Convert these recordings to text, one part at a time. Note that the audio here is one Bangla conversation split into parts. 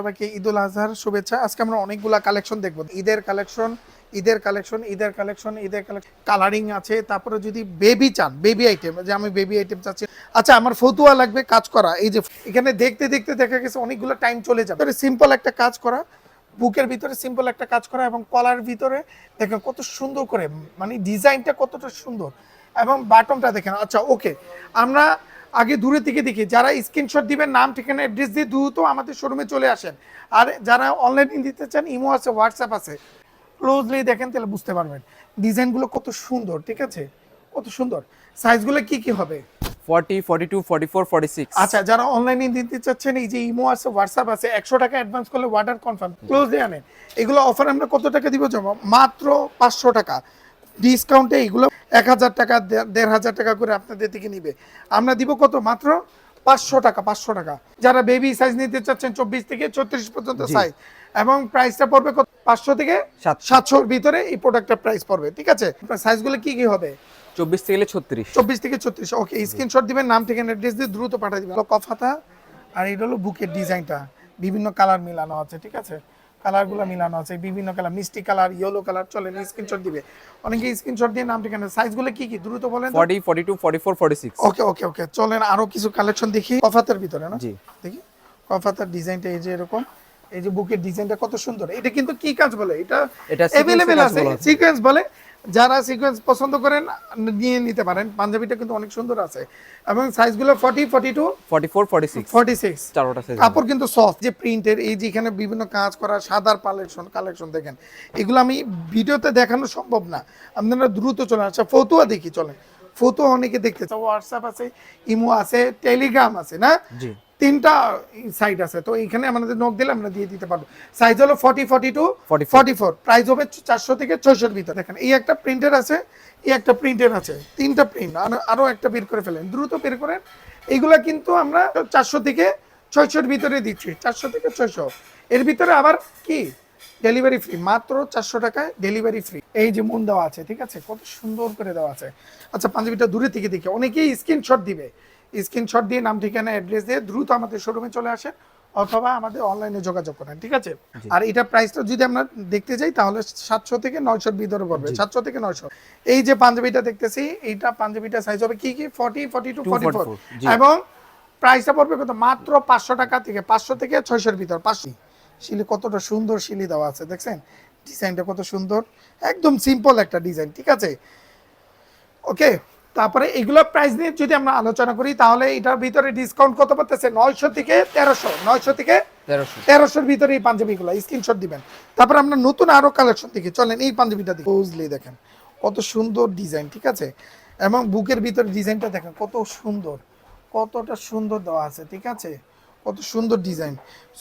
সবাইকে ঈদুল আজহার শুভেচ্ছা। আজকে আমরা অনেকগুলা কালেকশন দেখব। ঈদের কালেকশন ঈদের কালেকশন ঈদের কালেকশন ঈদের কালেকশন। কালারিং আছে, তারপরে যদি বেবি চান, বেবি আইটেম, যে আমি বেবি আইটেম চাচ্ছি। আচ্ছা আমার ফতুয়া লাগবে, কাজ করা, এই যে এখানে দেখতে দেখতে দেখা গেছে অনেকগুলো টাইম চলে যাবে। সিম্পল একটা কাজ করা, বুকের ভিতরে সিম্পল একটা কাজ করা এবং কলার ভিতরে দেখেন কত সুন্দর করে মানে ডিজাইনটা কতটা সুন্দর। এবং বাটনটা দেখেন আচ্ছা ওকে, আমরা আগে দূরে থেকে দেখি যারা স্ক্রিনশট দিবেন নাম ঠিকানা অ্যাড্রেস দিয়ে দ্রুত আমাদের শোরুমে চলে আসেন। আর যারা অনলাইনে দিতে চান ইমো আছে হোয়াটসঅ্যাপ আছে ক্লোজলি দেখেন তাহলে বুঝতে পারবেন। ডিজাইনগুলো কত সুন্দর ঠিক আছে? কত সুন্দর। সাইজগুলো কি কি হবে? Forty forty two forty four forty six আচ্ছা যারা অনলাইনে দিতে চাচ্ছেন এই যে ইমো আছে হোয়াটসঅ্যাপ আছে একশো টাকা অ্যাডভান্স করলে ওয়াটার কনফার্ম ক্লোজ দিয়ে আনেন। এগুলো অফার আমরা কত টাকা দিব জমা মাত্র পাঁচশো টাকা। ডিসকাউন্টে এগুলো এক হাজার টাকা দেড় হাজার টাকা করে আপনাদের থেকে নিবে। আমরা দিব কত? মাত্র পাঁচশো টাকা পাঁচশো টাকা। যারা বেবি সাইজ নিতে চাচ্ছেন চব্বিশ থেকে চৌত্রিশ পর্যন্ত সাইজ এবং প্রাইসটা পড়বে কত? পাঁচশো থেকে সাতশো। সাতশোর ভিতরে এই প্রোডাক্টের প্রাইস পড়বে ঠিক আছে? সাইজগুলো কি কি হবে? চব্বিশ থেকে ছত্রিশ। চব্বিশ থেকে ছত্রিশ ওকে স্ক্রিনশট দিবেন নাম ঠিকানা অ্যাড্রেস দিয়ে দ্রুত পাঠিয়ে দিবেন। কফাতা আর এটা হলো বুকের ডিজাইনটা বিভিন্ন কালার মিলানো আছে ঠিক আছে? কালারগুলো মিলানো আছে বিভিন্ন কালার মিষ্টি কালার ইয়েলো কালার চলেন স্ক্রিনশট দিবে। অনেকে স্ক্রিনশট দিয়ে নাম ঠিকানা সাইজগুলো কি কি? দ্রুত বলেন forty forty two forty four forty six okay okay okay চলেন আরও কিছু কালেকশন দেখি কফাতের ভিতরে না? জি। দেখি কফাতের ডিজাইনটা এই যে এরকম এই যে বুকের ডিজাইনটা কত সুন্দর। এটা কিন্তু কি কাজ বলে এটা অ্যাভেলেবেল আছে সিকোয়েন্স বলে যারা সিকোয়েন্স পছন্দ করেন নিয়ে নিতে পারেন। পাঞ্জাবিটা কিন্তু অনেক সুন্দর আছে। এবং সাইজগুলো forty forty two forty four forty six forty six চারোটা size কাপড় কিন্তু সফট যে প্রিন্টের এই যে এখানে বিভিন্ন কাজ করা সাদার কালেকশন কালেকশন দেখেন। এগুলো আমি ভিডিওতে দেখানো সম্ভব না। আপনারা দ্রুত চলে আচ্ছা ফতুয়া দেখি চলে ফতুয়া অনেকে দেখতে চাও হোয়াটসঅ্যাপ আছে ইমো আছে টেলিগ্রাম আছে না? তিনটা সাইড আছে। তো এখানে আমাদের নক দিলে আমরা দিয়ে দিতে পারব। সাইজ হলো forty forty two 44 forty four price হবে চারশো থেকে ছয়শোর ভিতরে। দেখেন এই একটা প্রিন্টের আছে এই একটা প্রিন্টের আছে তিনটা প্রিন্ট আরও একটা বের করে ফেলেন। দ্রুত বের করেন। এইগুলা কিন্তু আমরা চারশো থেকে ছয়শোর ভিতরে দিচ্ছি। চারশো থেকে ছয়শো। এর ভিতরে আবার কি? ডেলিভারি ফ্রি মাত্র চারশো টাকায় ডেলিভারি ফ্রি এই যে মন দেওয়া আছে ঠিক আছে? কত সুন্দর করে দেওয়া আছে। আচ্ছা পাঞ্জাবিটা দূরে থেকে দেখে। অনেকেই স্ক্রিনশট দিবে। স্ক্রিনশট দিয়ে নাম ঠিকানা অ্যাড্রেস দিয়ে দ্রুত আমাদের শোরুমে চলে আসেন অথবা আমাদের অনলাইনে যোগাযোগ করেন ঠিক আছে? আর এটা প্রাইসটা যদি আমরা দেখতে যাই তাহলে সাতশো থেকে নয়শোর ভিতরে পড়বে সাতশো থেকে নয়শো। এই যে পাঞ্জাবিটা দেখতেছি এইটা পাঞ্জাবিটা সাইজ হবে কি কি? Forty forty two forty four 44, জি। এবং প্রাইসটা পড়বে কত? মাত্র পাঁচশো টাকা থেকে পাঁচশো থেকে ছয়শোর ভিতর। পাঁচশো শিলি কতটা সুন্দর শিলি দেওয়া আছে দেখছেন? ডিজাইনটা কত সুন্দর। একদম সিম্পল একটা ডিজাইন ঠিক আছে? ওকে তারপরে এগুলো প্রাইস নিয়ে যদি আমরা আলোচনা করি তাহলে এটার ভিতরে ডিসকাউন্ট কত পাচ্ছে নয়শো থেকে তেরোশো নয়শো থেকে তেরোশো। তেরোশোর ভিতরে এই পাঞ্জাবিগুলো স্ক্রিনশট দিবেন। তারপর আমরা নতুন আরও কালেকশন দেখি। চলেন এই পাঞ্জাবিটা দেখি। বুঝলি দেখেন কত সুন্দর ডিজাইন ঠিক আছে? এবং বুকের ভিতরে ডিজাইনটা দেখেন কত সুন্দর কতটা সুন্দর দেওয়া আছে ঠিক আছে? কত সুন্দর ডিজাইন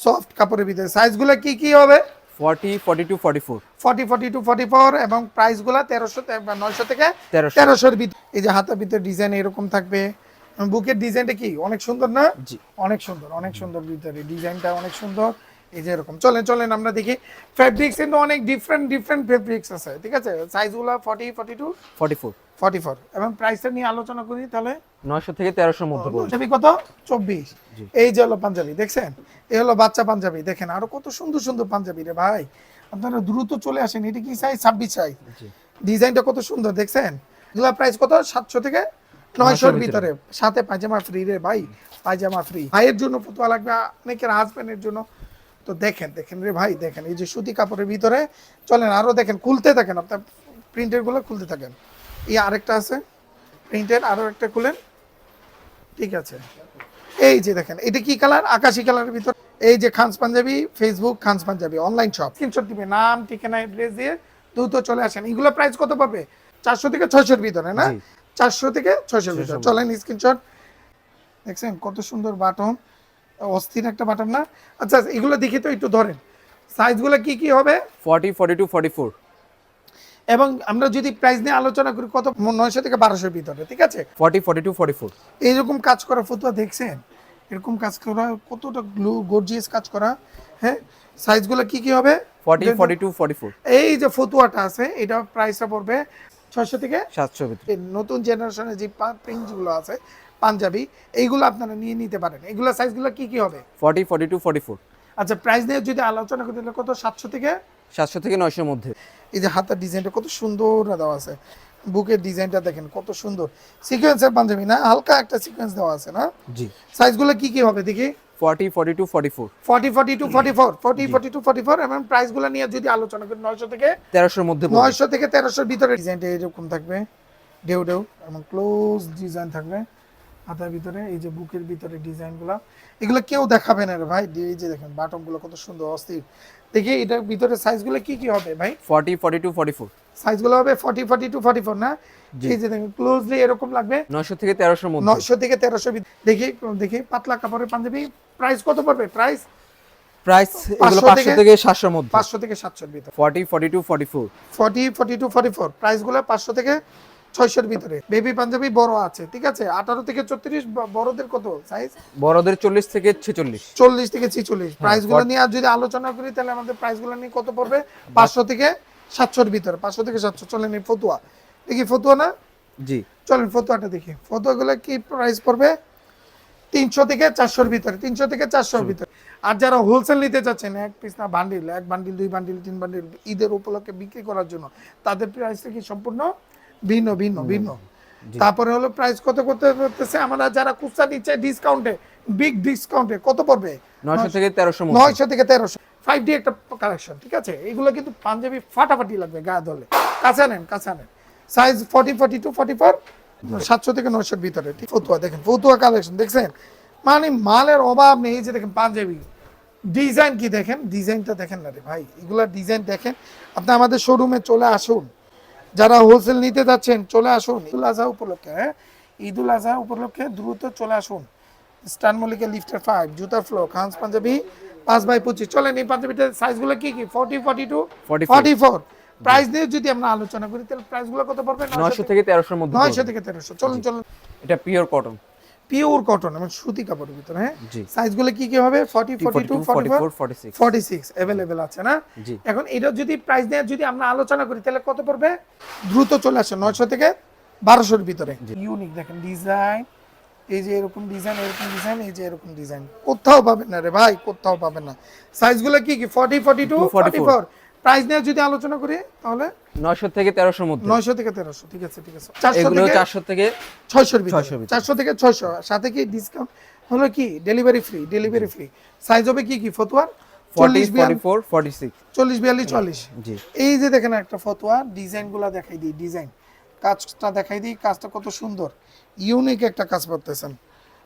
সফট কাপড়ের ভিতরে। সাইজগুলো কি কি হবে? Forty forty two forty four forty forty two forty four এবং প্রাইসগুলো তেরোশো নয়শো থেকে তেরোশো। তেরোশোর ভিতরে এই যে হাতের ভিতরে ডিজাইন এরকম থাকবে। বুকের ডিজাইনটা কি? অনেক সুন্দর না? জি। অনেক সুন্দর অনেক সুন্দর ভিতরে ডিজাইনটা অনেক সুন্দর। এই যে এরকম। চলেন চলেন আমরা দেখি। ফ্যাব্রিক্স কিন্তু অনেক ডিফারেন্ট ডিফারেন্ট ফ্যাব্রিক্স আছে ঠিক আছে? সাইজগুলো forty forty two forty four forty four এবং প্রাইসটা নিয়ে আলোচনা করি তাহলে? নয়শো থেকে তেরোশোর মধ্যে পড়বে। পাঞ্জাবি কত? চব্বিশ। এই যে হলো পাঞ্জাবি দেখছেন? এই হলো বাচ্চা পাঞ্জাবি দেখেন। আরও কত সুন্দর সুন্দর পাঞ্জাবি রে ভাই। আপনারা দ্রুত চলে আসেন এটা কি সাইজ ছাব্বিশ সাইজ ডিজাইনটা কত সুন্দর দেখছেন? এগুলা প্রাইস কত? সাতশো থেকে নয়শোর ভিতরে। সাথে পায়জামা ফ্রি রে ভাই পায়জামা ফ্রি ভাইয়ের জন্য ফতুয়া লাগবে অনেকের হাজবেন্ডের জন্য। তো দেখেন দেখেন রে ভাই দেখেন এই যে সুতি কাপড়ের ভিতরে চলেন আরও দেখেন খুলতে থাকেন আপনার প্রিন্টেরগুলো খুলতে থাকেন। এই আরেকটা আছে প্রিন্টের আরও একটা খুলেন। ঠিক আছে। এই যে দেখেন এটা কি কালার আকাশি কালারের ভিতর। এই যে Khans Punjabi Facebook Khans Punjabi online shop screenshot দিবে নাম ঠিকানা অ্যাড্রেস দিয়ে দ্রুত চলে আসেন। এগুলো প্রাইস কত পাবে? চারশো থেকে ছয়শোর ভিতরে না। চারশো থেকে ছয়শোর ভিতরে। চলেন স্ক্রিনশট দেখছেন কত সুন্দর বাটন অস্থির একটা বাটন না? আচ্ছা এগুলো দেখি তো একটু ধরেন। সাইজগুলো কি কি হবে? Forty forty two forty four এবং আমরা যদি প্রাইস নিয়ে আলোচনা করি কত? নয়শো থেকে বারোশোর ভিতরে ঠিক আছে? Forty forty two forty four এইরকম কাজ করা ফতুয়া দেখছেন? এরকম কাজ করা কতটা গ্লু গর্জিয়াস কাজ করা হ্যাঁ? সাইজগুলো কি কি হবে? Forty forty two forty four এই যে ফতুয়াটা আছে এটা প্রাইসটা পড়বে ছয়শো থেকে সাতশো ভিতরে। নতুন জেনারেশনের যে প্রিন্টগুলো আছে পাঞ্জাবি এইগুলো আপনারা নিয়ে নিতে পারেন। এগুলো সাইজগুলো কি কি হবে? Forty forty two forty four আচ্ছা প্রাইস নিয়ে যদি আলোচনা করি তাহলে কত? সাতশো থেকে? সাতশো থেকে নয়শোর মধ্যে। এই যে হাতার ডিজাইনটা কত সুন্দর দেওয়া আছে। বুকের ডিজাইনটা দেখেন কত সুন্দর। সিকোয়েন্সের পাঞ্জাবি না হালকা একটা সিকোয়েন্স দেওয়া আছে না? জি। সাইজগুলো কি কি হবে দেখি? Forty forty two forty four forty forty two forty four forty forty two forty four এবং প্রাইসগুলো নিয়ে যদি আলোচনা করি থেকে মধ্যে পড়বে। নয়শো থেকে তেরোশোর ভিতরে ডিজাইনটা এরকম থাকবে। ডেউ ডেউ এবং ক্লোজ ডিজাইন থাকবে। হাতার ভিতরে এই যে বুকের ভিতরে ডিজাইনগুলো এগুলো কেউ দেখাবে না রে ভাই। এই যে দেখেন বাটনগুলো কত সুন্দর অস্থির। দেখি এটার ভিতরে সাইজগুলো কি কি হবে ভাই? Forty forty two forty four সাইজগুলো হবে forty forty two forty four না এই যে দেখেন ক্লোজলি এরকম লাগবে। নয়শো থেকে তেরোশোর মধ্যে। নয়শো থেকে তেরোশো দেখি দেখি পাতলা কাপড়ের পাঞ্জাবি। প্রাইস কত পড়বে? প্রাইস প্রাইস এগুলো 500 থেকে- থেকে সাতশোর মধ্যে। পাঁচশো থেকে সাতশোর ভিতরে। Forty forty two forty four forty forty two forty four প্রাইসগুলো পাঁচশো থেকে ছয়শোর ভিতরে। বেবি পাঞ্জাবি বড় আছে ঠিক আছে? আঠারো থেকে চত্রিশ বড়দের কত সাইজ বড়দের চল্লিশ থেকে ছেচল্লিশ। চল্লিশ থেকে ছিচল্লিশ। প্রাইসগুলো what- নিয়ে আর যদি আলোচনা করি তাহলে আমাদের প্রাইসগুলো নিয়ে কত পড়বে? পাঁচশো থেকে সাতশোর ভিতরে পাঁচশো থেকে সাতশো। চলেন এই ফতুয়া। দেখি ফতুয়া না? জি। চলেন ফতুয়াটা দেখি। ফতুয়াগুলো কি প্রাইস পড়বে? তিনশো থেকে চারশোর ভিতরে তিনশো থেকে চারশোর ভিতরে। আর যারা হোলসেল নিতে চাচ্ছেন এক পিস না বান্ডিল এক বান্ডিল দুই বান্ডিল তিন বান্ডিল ঈদের উপলক্ষে বিক্রি করার জন্য তাদের প্রাইসটা কি সম্পূর্ণ ভিন্ন ভিন্ন ভিন্ন। তারপরে হলো প্রাইস কত করতে করতেছে আমরা যারা কুচা নিচ্ছে ডিসকাউন্টে বিগ ডিসকাউন্টে কত পড়বে? নয়শো থেকে মধ্যে। নয়শো থেকে তেরোশো। ফাইভ ডি একটা কালেকশন ঠিক আছে? এগুলো কিন্তু পাঞ্জাবি ফাটাফাটি লাগবে গায়ে ধরলে কাছে নেন কাছে নেন size forty forty two forty four সাতশো থেকে নয়শোর ভিতরে ঠিক? ফতুয়া দেখেন ফতুয়া কালেকশন দেখছেন? মানে মালের অভাব নেই এই যে দেখেন পাঞ্জাবি। ডিজাইন কি দেখেন? ডিজাইনটা দেখেন না রে ভাই। এগুলা ডিজাইন দেখেন। আপনি আমাদের শোরুমে চলে আসুন। যারা হোলসেল নিতে যাচ্ছেন চলে আসুন। ঈদুল আজহা উপলক্ষে হ্যাঁ? ঈদুল আজহা উপলক্ষে দ্রুত চলে আসুন। স্টান মলিকে লিফটার ফাইভ জুতার ফ্লো খান্স পাঞ্জাবি পাঁচ বাই পঁচিশ। চলেন এই পাঞ্জাবিটার সাইজগুলো কি কি? Forty forty two forty four price দিয়ে যদি আমরা আলোচনা করি তাহলে প্রাইসগুলো কত পড়বে? নয়শো থেকে তেরোশোর মধ্যে নয়শো থেকে তেরোশো। চলুন চলুন। এটা পিওর কটন পিওর কটন এবং সুতি কাপড়ের ভিতরে হ্যাঁ? জি। সাইজগুলো কি কি হবে? Forty forty two forty four forty six. Forty six available আছে না? এখন এটা যদি প্রাইস নিয়ে যদি আমরা আলোচনা করি তাহলে কত পড়বে? দ্রুত চলে আসে নয়শো থেকে বারোশোর ভিতরে। ইউনিক দেখেন ডিজাইন এই যে এরকম ডিজাইন এরকম ডিজাইন এই যে এরকম ডিজাইন কোথাও পাবেন না রে ভাই কোথাও পাবেন না। সাইজগুলো কি কি? Forty two forty four price নিয়ে যদি আলোচনা করি তাহলে নয়শো থেকে তেরোশোর মধ্যে। নয়শো থেকে তেরোশো ঠিক আছে ঠিক আছে। চারশো এগুলো থেকে চারশো থেকে ছয়শোর ভিতরে। 600 ভিতরে। চারশো থেকে ছয়শো সাথে কি ডিসকাউন্ট হলো কি? Delivery free delivery free size হবে কি কি? ফতুয়ার ফর্টি চল্লিশ ফর্টি ফোর ফর্টি সিক্স চল্লিশ বিয়াল্লিশ চল্লিশ। জি। এই যে দেখেন একটা ফতোয়া ডিজাইনগুলো দেখাই দিই ডিজাইন। কাজটা দেখাই দিই কাজটা কত সুন্দর। ইউনিক একটা কাজ করতেছেন।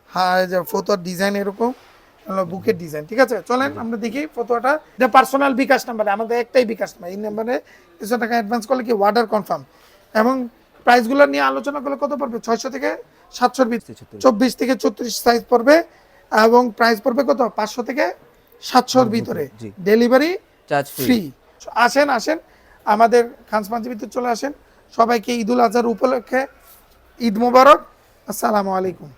হ্যাঁ যে ফতোয়ার ডিজাইন এরকম। বুকের ডিজাইন ঠিক আছে? চলেন আমরা দেখি ফতোয়াটা। এটা পার্সোনাল বিকাশ নাম্বারে আমাদের একটাই বিকাশ নাম্বার এই নাম্বারে কিছু টাকা অ্যাডভান্স করলে কি ওয়ার্ডার কনফার্ম এবং প্রাইসগুলো নিয়ে আলোচনা করলে কত পড়বে? ছয়শো থেকে সাতশোর ভিতরে চব্বিশ থেকে চৌত্রিশ সাইজ পড়বে এবং প্রাইস পড়বে কত? পাঁচশো থেকে সাতশোর ভিতরে। ডেলিভারি চার্জ ফ্রি আসেন আসেন। আমাদের খানস পাঞ্জাবিতে চলে আসেন। সবাইকে ঈদুল আজহার উপলক্ষে ঈদ মোবারক। আসসালামু আলাইকুম।